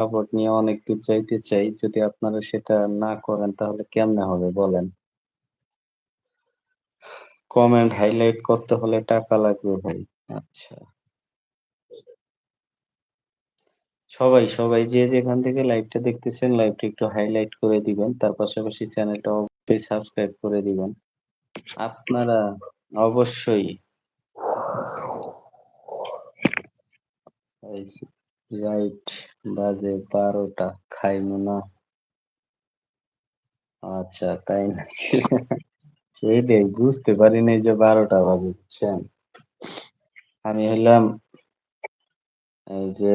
Support নিয়ে অনেক দূর যাইতে চাই। যদি আপনারা সেটা না করেন তাহলে কেমনে হবে বলেন? কমেন্ট হাইলাইট করতে হলে টাকা লাগবে ভাই। আচ্ছা। সবাই, সবাই যে যেখান থেকে লাইভটা দেখতেছেন লাইভটা একটু হাইলাইট করে দিবেন। তার পাশাপাশি চ্যানেলটা অবশ্যই সাবস্ক্রাইব করে দিবেন। আপনারা অবশ্যই রাইট বাজে ১২টা খাইমু না। আচ্ছা তাই নাকি? সেইটাই বুঝতে পারিনি যে ১২টা বাজে বুঝছেন? আমি হইলাম এই যে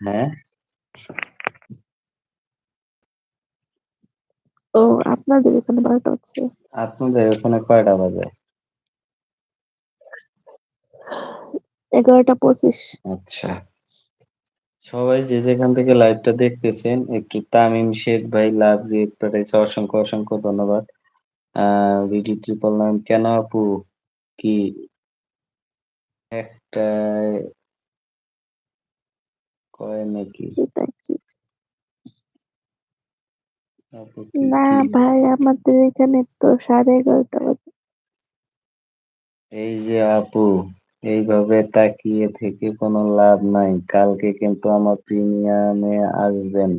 হ্যাঁ? ও আপনাদের এখানে ১২টা হচ্ছে। আপনাদের ওখানে কয়টা বাজে? ১১টা ২৫ আচ্ছা। সবাই যে যেখান থেকে লাইভটা দেখতেছেন একটু তামিম শেখ ভাই লাভ রিয়েক্ট পাঠাইছে অসংখ্য, অসংখ্য ধন্যবাদ। বিডি ট্রিপল নাইন কেন আপু? কি একটায় কয় নাকি? না ভাই আমাদের এখানে তো ১১:৩০ বাজে। এই যে আপু, এইভাবে তাকিয়ে থেকে কোনো লাভ নাই। কালকে কিন্তু আমার প্রিমিয়ামে আসবেন।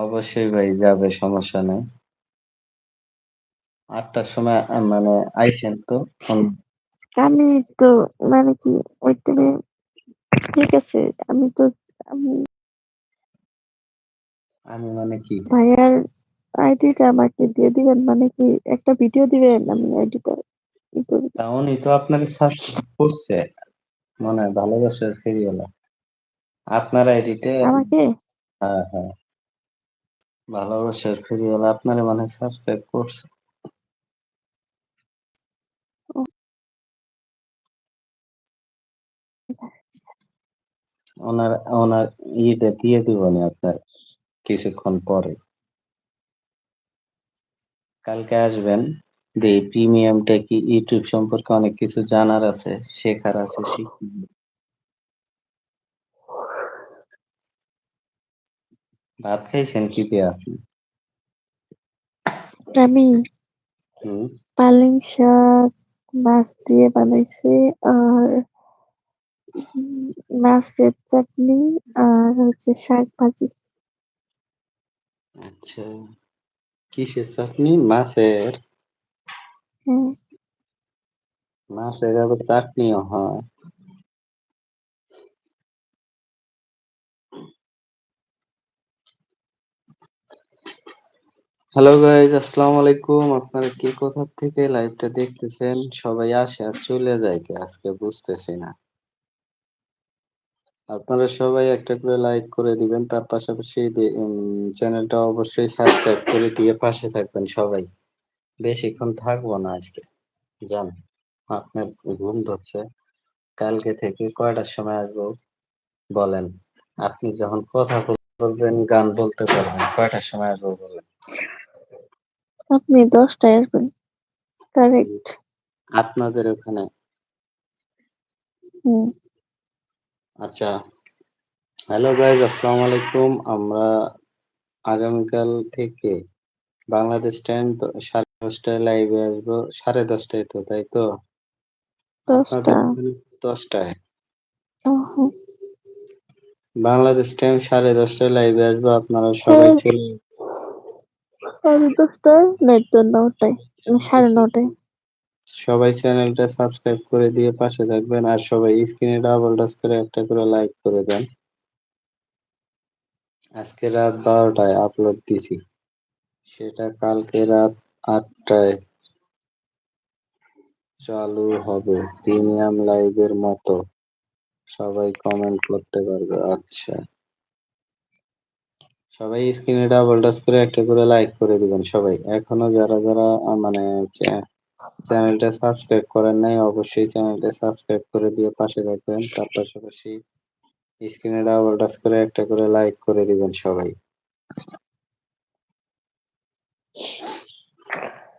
অবশ্যই ভাই যাবে সমস্যা নাই। আটটার সময় মানে আইসেন তো আমি তো মানে কি ওই টাইমে ঠিক আছে আমি তো আমি আমি মানে কি? ভাইয়ার আইডিটা আমাকে দিয়ে দিবেন মানে কি একটা ভিডিও দিবেন আমি আইডিটা তা উনি তো আপনার সাবস্ক্রাইব করছে। মনে ভালোবাসার ফেরিওয়ালা। আপনার আইডিতে আমাকে? হ্যাঁ, হ্যাঁ। ভালোবাসার ফেরিওয়ালা আপনারে মনে সাবস্ক্রাইব করছে। ওনার, ওনার ইয়েটা দিয়ে দিবনি আপনার কিছুক্ষণ পরে। কালকে আসবেন। যে প্রিমিয়ামটা কি ইউটিউব সম্পর্কে অনেক কিছু জানার আছে, শেখার আছে ভাত খাইছেন কি দিয়া আপনি? আমি। পালং শাক মাছ দিয়ে বানাইছি আর মাছের চাটনি আর হচ্ছে শাক ভাজি। আচ্ছা। কিসের চাটনি? মাছের? হ্যাঁ। মাছের আবার চাটনিও হয়? হ্যালো গাইস আসসালামু আলাইকুম। আপনারা কে কোথা থেকে লাইভটা দেখতেছেন? সবাই আসে আর চলে যায় কে আজকে বুঝতেছি না। আপনারা সবাই একটা করে লাইক করে দিবেন। তার পাশাপাশি চ্যানেলটা অবশ্যই সাবস্ক্রাইব করে দিয়ে পাশে থাকবেন সবাই। বেশিক্ষণ থাকব না আজকে। যান। আপনার ঘুম ধরছে। কালকে থেকে কয়টার সময় আসব বলেন? আপনি যখন কথা বলবেন, গান বলতে পারবেন, কয়টার সময় আসব বলেন? আপনি দশটায় আসবেন। কারেক্ট। আপনাদের ওখানে? আচ্ছা। হ্যালো গাইস আসসালামু আলাইকুম। আমরা আগামীকাল থেকে বাংলাদেশ টাইম দ 10:30 টায় লাইভে আসব। সাড়ে দশটায় তো, তাই তো? ১০ আপনাদের টা। ওখানে ১০ টায়? ওহো! বাংলাদেশ টাইম 10:30 টায় লাইভে আসব। আপনারা সবাই হ্যাঁ। চলে ১০:৩০ টায় নয়তো ৯ টায়। না ৯:৩০ টায়। সবাই চ্যানেলটা সাবস্ক্রাইব করে দিয়ে পাশে থাকবেন। আর সবাই স্ক্রিনে ডাবল টাচ করে একটা করে লাইক করে দেন। আজকে রাত ১২ টায় আপলোড দিছি। সেটা কালকে রাত ৮ টায় চালু হবে প্রিমিয়াম লাইভের মতো। সবাই কমেন্ট করতে পারবে। আচ্ছা। সবাই স্ক্রিনে ডাবল টাচ করে একটা করে লাইক করে দিবেন সবাই। এখনও যারা, যারা মানে চ্যা চ্যানেলটা সাবস্ক্রাইব করেন নাই অবশ্যই চ্যানেলটা সাবস্ক্রাইব করে দিয়ে পাশে থাকবেন। তার পাশাপাশি স্ক্রিনে ডাবল টাচ করে একটা করে লাইক করে দিবেন সবাই। Thank you.